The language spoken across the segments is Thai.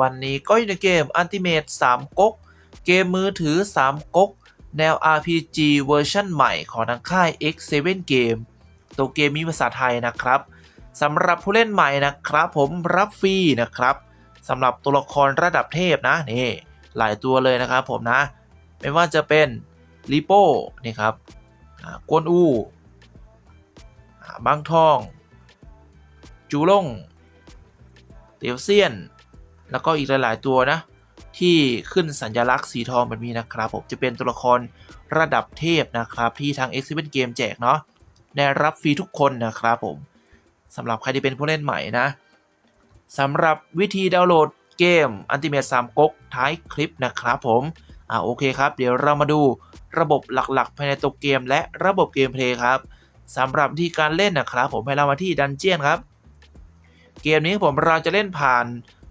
วันนี้ก็อยู่ในเกม Ultimate 3ก๊กเกมมือถือ 3ก๊กแนว RPG เวอร์ชันใหม่ของทางค่าย X7 Game ตัวเกมมีภาษาไทยนะครับสำหรับผู้เล่นใหม่นะครับ ผมรับฟรีนะครับสำหรับตัวละครระดับเทพนะนี่หลายตัวเลยนะครับผมนะ ไม่ว่าจะเป็นลิโป้นี่ครับกวนอูบางทอง จูล่งเตียวเซียน แล้วก็อีกหลาย ๆ ตัวนะ ที่ขึ้นสัญลักษณ์สีทองแบบนี้นะครับผมจะเป็นตัวละครระดับเทพนะครับที่ทาง X7 Game แจกเนาะได้รับฟรีทุกคนนะครับผมสำหรับใครที่เป็นผู้เล่นใหม่นะสำหรับวิธีดาวน์โหลดเกม Ultimate 3ก๊กท้ายคลิปนะครับผมอ่าโอเคครับ เดี๋ยวเรามาดูระบบหลักๆ ภายในตัวเกม และระบบเกมเพลย์ครับสำหรับวิธีการเล่นนะครับผมให้เรามาที่ดันเจียนครับ เกมนี้ผมเราจะเล่นผ่าน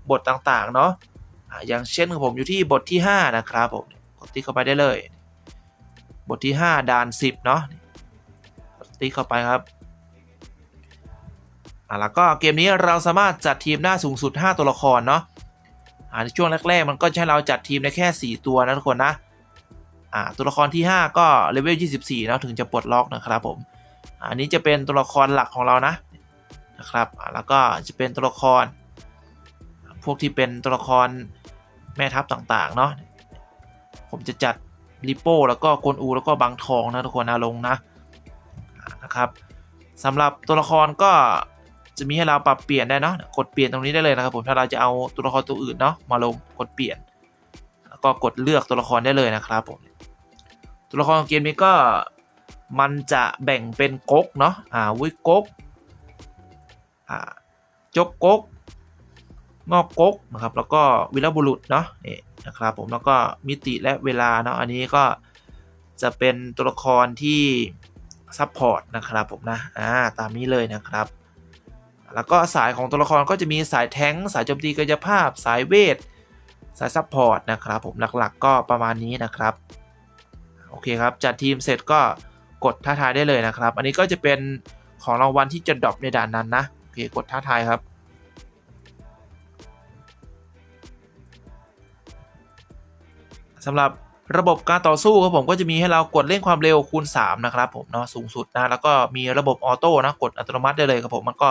บทต่างๆ เนาะอย่างเช่นของผมอยู่ที่บทที่ 5 นะครับผมกดติ๊กเข้าไปได้เลย บทที่ 5ด่าน 10 เนาะกดติ๊กเข้าไปครับอ่าแล้วก็เกมนี้เราสามารถจัดทีมได้สูงสุด 5 ตัวละครเนาะอ่าในช่วงแรกๆ มันก็ให้เราจัดทีมได้แค่ 4 ตัวนะทุกคนนะอ่าตัวละครที่ 5 ก็เลเวล 24 เนาะถึงจะปลดล็อกนะครับผมอันนี้จะเป็นตัวละครหลักของเรานะนะครับอ่าแล้วก็จะเป็นตัวละคร พวกที่เป็นตัวละครแม่ทัพต่างๆ เนาะผมจะจัดริโป้แล้วก็กวนอูแล้วก็บางทองนะทุกคนนะลงนะนะครับสำหรับตัวละครก็จะมีให้เราปรับเปลี่ยนได้เนาะกดเปลี่ยนตรงนี้ได้เลยนะครับผมถ้าเราจะเอาตัวละครตัวอื่นเนาะมาลงกดเปลี่ยน แล้วก็กดเลือกตัวละครได้เลยนะครับผมตัวละครของเกมนี้ก็มันจะแบ่งเป็นก๊กเนาะอ่าวิก๊กอ่าจกก๊ก งอกก๊กนะครับ แล้วก็วิรบุรุษเนาะนี่นะครับผมแล้วก็มิติและเวลาเนาะอันนี้ก็จะเป็นตัวละครที่ซัพพอร์ตนะครับผมนะอ่าตามนี้เลยนะครับ แล้วก็สายของตัวละครก็จะมีสายแท้งสายโจมตีกายภาพ สายเวท สายซัพพอร์ตนะครับผมหลักๆ ก็ประมาณนี้นะครับโอเคครับจัดทีมเสร็จก็กดท้าทายได้เลยนะครับ อันนี้ก็จะเป็นของรางวัลที่จะดรอปในด่านนั้นนะโอเคกดท้าทายครับ สำหรับระบบการต่อสู้ครับผมก็จะมีให้เรากดเร่งความเร็วคูณ 3 นะครับผมเนาะสูงสุดนะแล้วก็มีระบบออโต้นะกดอัตโนมัติได้เลยครับผมมันก็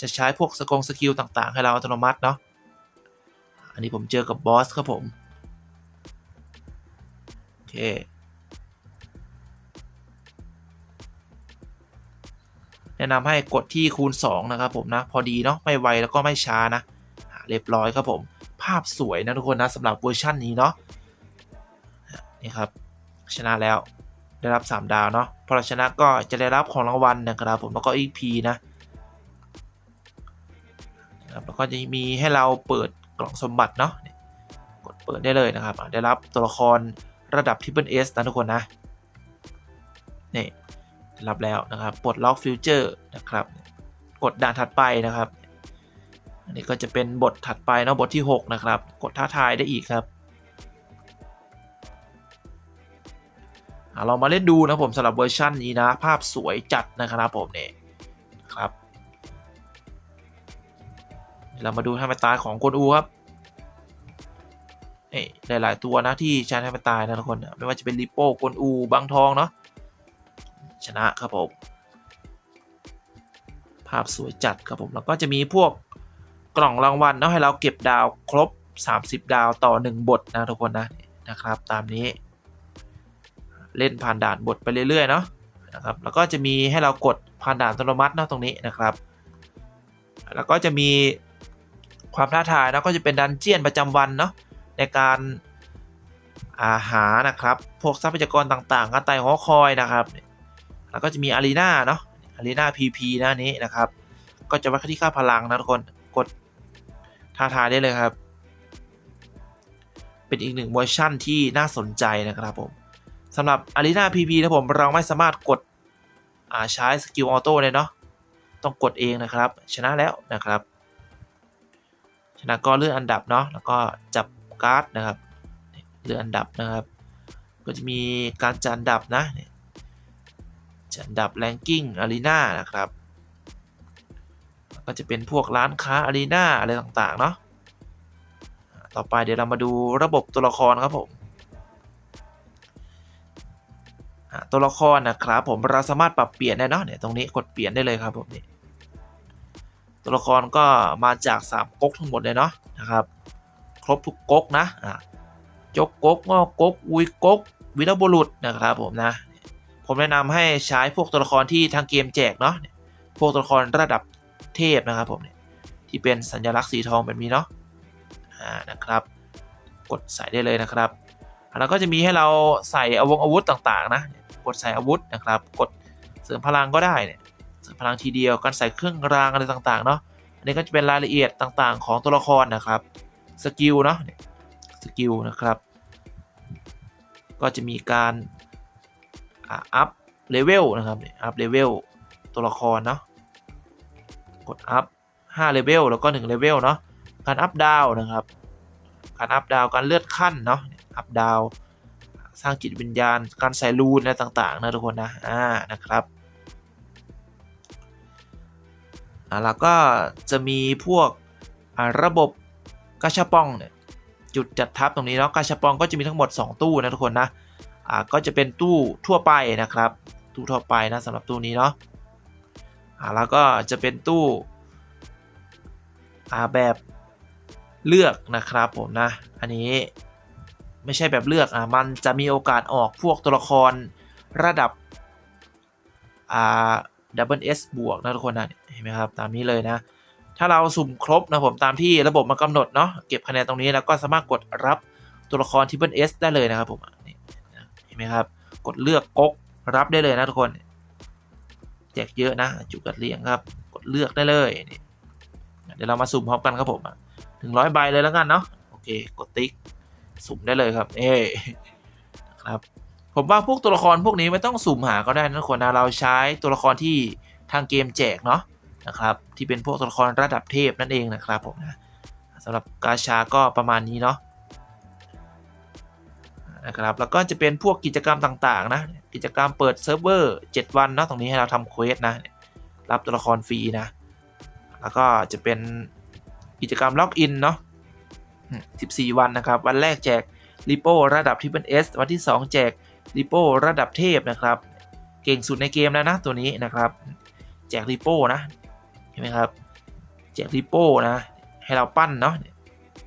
จะใช้พวกสกงสกิลต่างๆ ให้เราอัตโนมัติเนาะอันนี้ผมเจอกับบอสครับผมโอเคแนะนำให้กดที่คูณ 2 นะครับผมนะ พอดีเนาะไม่ไวแล้วก็ไม่ช้านะเรียบร้อยครับผม ภาพสวยนะทุกคนนะสำหรับเวอร์ชันนี้เนาะ นี่ครับชนะแล้วได้รับ 3 ดาวเนาะพอเราชนะก็จะได้รับของรางวัลนะครับผมแล้วก็ EP นะนะแล้วก็จะมีให้เราเปิดกล่องสมบัติเนาะกดเปิดได้เลยนะครับได้รับตัวละครระดับ Triple S นะทุกคนนะนี่ได้รับแล้วนะครับปลดล็อกฟิวเจอร์นะครับ กดด่านถัดไปนะครับ อันนี้ก็จะเป็นบทถัดไปเนาะบทที่ 6 นะครับ กดท้าทายได้อีกครับ เรามาเล่นดูนะผมสำหรับเวอร์ชันนี้นะ ภาพสวยจัดนะครับผมเนี่ยครับ เรามาดูท่าไม่ตายของกวนอูครับนี่หลาย ๆ ตัวนะที่ใช้ท่าไม่ตายนะทุกคนไม่ว่าจะเป็นริโป้กวนอูบางทองเนาะชนะครับผมภาพสวยจัดครับผมแล้วก็จะมีพวกกล่องรางวัลเนาะให้เราเก็บดาวครบ 30 ดาวต่อ 1 บทนะทุกคนนะนะครับตามนี้ เล่นผ่านด่านบทไปเรื่อยๆเนาะนะครับแล้วก็จะมีให้เรากดผ่านด่านอัตโนมัติเนาะตรงนี้นะครับ แล้วก็จะมีความท้าทายเนาะก็จะเป็นดันเจียนประจำวันเนาะในการอาหานะครับพวกทรัพยากรต่างๆการไต่หอคอยนะครับ แล้วก็จะมีอารีนาเนาะอารีนาพีพีนะอันนี้นะครับ ก็จะวัดที่ค่าพลังนะทุกคนกดท้าทายได้เลยครับ เป็นอีกหนึ่งเวอร์ชั่นที่น่าสนใจนะครับผม สำหรับ Arena PP นะผมเราไม่สามารถกดใช้สกิลออโต้เลยเนาะต้องกดเองนะครับ ชนะแล้วนะครับ ชนะก็เลื่อนอันดับเนาะแล้วก็จับการ์ดนะครับเลื่อนอันดับนะครับ ก็จะมีการจัดอันดับนะจัดอันดับแรงกิ้งอารีนานะครับก็จะเป็นพวกร้านค้าอารีนาอะไรต่างๆเนาะต่อไปเดี๋ยวเรามาดูระบบตัวละครครับผม ตัวละครนะครับผมเราสามารถปรับเปลี่ยนได้เนาะเนี่ยตรงนี้กดเปลี่ยนได้เลยครับผมนี่ตัวละครก็มาจาก3ก๊กทั้งหมดเลยเนาะนะครับ ครบทุกก๊กนะอ่ายกก๊กงอกก๊กอุยก๊กวีรบุรุษนะครับผมนะ ผมแนะนำให้ใช้พวกตัวละครที่ทางเกมแจกเนาะพวกตัวละครระดับเทพนะครับผมเนี่ยที่เป็นสัญลักษณ์สีทองแบบนี้เนาะอ่านะครับ กดใส่ได้เลยนะครับแล้วก็จะมีให้เราใส่อาวงอาวุธต่างๆนะ กดใส่อาวุธนะครับ กดเสริมพลังก็ได้เนี่ยเสริมพลังทีเดียวการใส่เครื่องรางอะไรต่างๆเนาะอันนี้ก็จะเป็นรายละเอียดต่างๆ ของตัวละครนะครับสกิลเนาะสกิลนะครับก็จะมีการอัพเลเวลนะครับอัพเลเวลตัวละครเนาะกดอัพ5เลเวลแล้วก็1เลเวลเนาะการอัพดาวนะครับการอัพดาวการเลื่อนขั้นเนาะอัพดาว สร้างจิตวิญญาณ การใส่รูนอะไรต่างๆนะทุกคนนะอ่านะครับอ่าแล้วก็จะมีพวกอ่าระบบกาชาปองเนี่ยจุดจัดทับตรงนี้เนาะกาชาปองก็จะมีทั้งหมด 2 ตู้นะทุกคนนะอ่าก็จะเป็นตู้ทั่วไปนะครับ ตู้ทั่วไปนะสำหรับตู้นี้เนาะอ่าแล้วก็จะเป็นตู้อ่าแบบเลือกนะครับผมนะ อันนี้ ไม่ใช่แบบเลือกอะมันจะมีโอกาสออกพวกตัวละครระดับอ่าดับเบิลเอสบวกนะทุกคนนะเห็นไหมครับ ตามนี้เลยนะ ถ้าเราสุ่มครบนะผมตามที่ระบบมากำหนดเนาะเก็บคะแนนตรงนี้แล้วก็สามารถกดรับตัวละครทิปเปิลเอสได้เลยนะครับผมนี่เห็นไหมครับ กดเลือกก๊กรับได้เลยนะทุกคนแจกเยอะนะจุกัดเลี้ยงครับ กดเลือกได้เลยเดี๋ยวเรามาสุ่มพร้อมกันครับผมถึงร้อยใบเลยแล้วกันเนาะโอเคกดติ๊ก สุ่มได้เลยครับเอ้ครับผมว่าพวกตัวละครพวกนี้ไม่ต้องสุ่มหาก็ได้นะทุกคนนะเราใช้ตัวละครที่ทางเกมแจกเนาะนะครับที่เป็นพวกตัวละครระดับเทพนั่นเองนะครับผมนะสำหรับกาชาก็ประมาณนี้เนาะนะครับแล้วก็จะเป็นพวกกิจกรรมต่างๆนะกิจกรรมเปิดเซิร์ฟเวอร์7วันเนาะตรงนี้ให้เราทำเควสนะรับตัวละครฟรีนะแล้วก็จะเป็นกิจกรรมล็อกอินเนาะ 14 วันนะครับ วันแรกแจกริโป้ระดับที่เป็น S วันที่ 2 แจกริโป้ระดับเทพนะครับ เก่งสุดในเกมแล้วนะตัวนี้นะครับ แจกริโป้นะเห็นไหมครับ แจกริโป้นะ ให้เราปั้นเนาะ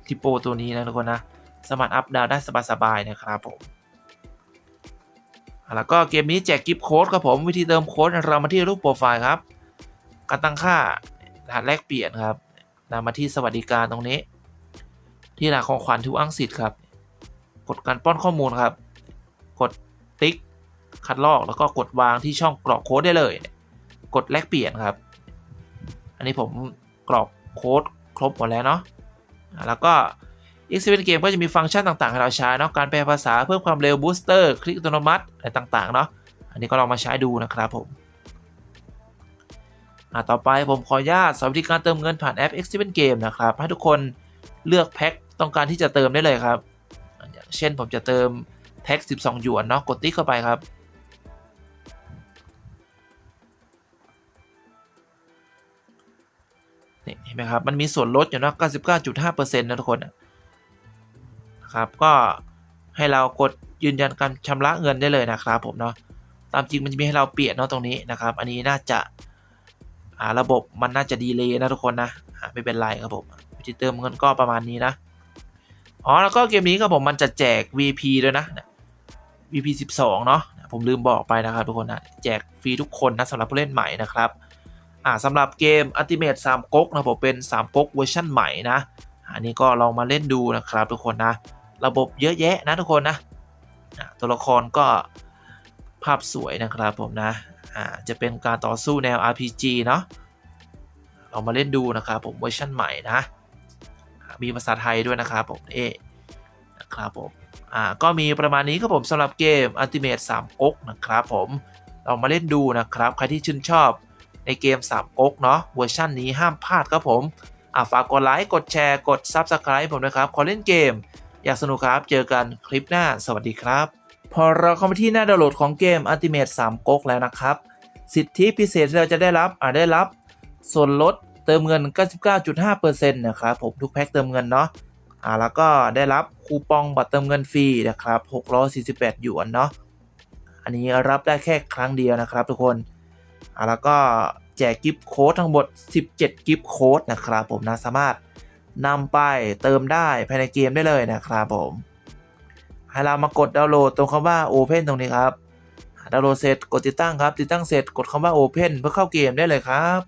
ริโป้ตัวนี้นะทุกคนนะสามารถอัพดาวได้สบายๆนะครับผมแล้วก็เกมนี้แจกกิฟต์โค้ดครับผมวิธีเติมโค้ดเรามาที่รูปโปรไฟล์ครับการตั้งค่ารหัสแลกเปลี่ยนครับนำมาที่สวัสดิการตรงนี้ ที่รหัสของขวัญทุกอังสิทธิ์ครับ กดการป้อนข้อมูลครับ กดติ๊กคัดลอกแล้วก็กดวางที่ช่องกรอกโค้ดได้เลย กดแลกเปลี่ยนครับ อันนี้ผมกรอกโค้ดครบหมดแล้วเนาะแล้วก็ X7 เกมก็จะมีฟังก์ชันต่างๆ ให้เราใช้เนาะการแปลภาษาเพิ่มความเร็วบูสเตอร์คลิกอัตโนมัติอะไรต่างๆเนาะอันนี้ก็ลองมาใช้ดูนะครับผมอะต่อไปผมขออนุญาตสอนวิธีการเติมเงินผ่านแอป X7 Game นะครับ ให้ทุกคนเลือกแพ็ค ต้องการที่จะเติมได้เลยครับอย่างเช่นผมจะเติมแพ็ค12 หยวนเนาะกดติ๊กเข้าไปครับ นี่เห็นไหมครับ มันมีส่วนลดอยู่นะ99.5%นะทุกคนนะครับ ก็ให้เรากดยืนยันการชำระเงินได้เลยนะครับผมเนาะ ตามจริงมันจะมีให้เราเปลี่ยนเนาะตรงนี้นะครับ อันนี้น่าจะาระบบมันน่าจะดีเลยนะทุกคนนะ ไม่เป็นไรครับผมวิธีเติมเงินก็ประมาณนี้นะ อ๋อแล้วก็เกมนี้ครับผมมันจะแจก VP ด้วยนะ VP 12 เนาะผมลืมบอกไปนะครับทุกคนนะแจกฟรีทุกคนนะสำหรับผู้เล่นใหม่นะครับอ่าสำหรับเกม Ultimate 3ก๊กนะผมเป็น 3ก๊กเวอร์ชันใหม่นะอันนี้ก็ลองมาเล่นดูนะครับทุกคนนะระบบเยอะแยะนะทุกคนนะตัวละครก็ภาพสวยนะครับผมนะอ่าจะเป็นการต่อสู้แนว RPG เนาะลองมาเล่นดูนะครับผมเวอร์ชันใหม่นะ มีภาษาไทยด้วยนะครับผมเอนะครับผมอ่าก็มีประมาณนี้ครับผมสำหรับเกม Ultimate 3ก๊กนะครับผมลองมาเล่นดูนะครับ ใครที่ชื่นชอบในเกม 3ก๊กเนาะเวอร์ชันนี้ห้ามพลาดครับผมอะฝากกดไลค์กดแชร์กด Subscribe ผมนะครับ ขอเล่นเกม อยากสนุกครับเจอกันคลิปหน้าสวัสดีครับ พอเราเข้ามาที่หน้าดาวน์โหลดของเกม Ultimate 3ก๊กแล้วนะครับ สิทธิพิเศษที่เราจะได้รับอาจได้รับ ส่วนลด ติมเงิน 99.5%นะครับผมทุกแพ็คเติมเงินเนาะอ่าแล้วก็ได้รับคูปองบัตรเติมเงินฟรีนะครับ648หยวนเนาะอันนี้รับได้แค่ครั้งเดียวนะครับทุกคนอ่าแล้วก็แจกกิฟต์โค้ดทั้งหมด 17 กิฟต์โค้ดนะครับผมนะสามารถนำไปเติมได้ภายในเกมได้เลยนะครับผมให้เรามากดดาวน์โหลดตรงคำว่า Open ตรงนี้ครับดาวน์โหลดเสร็จกดติดตั้งครับ ติดตั้งเสร็จกดคำว่า Open เพื่อเข้าเกมได้เลยครับ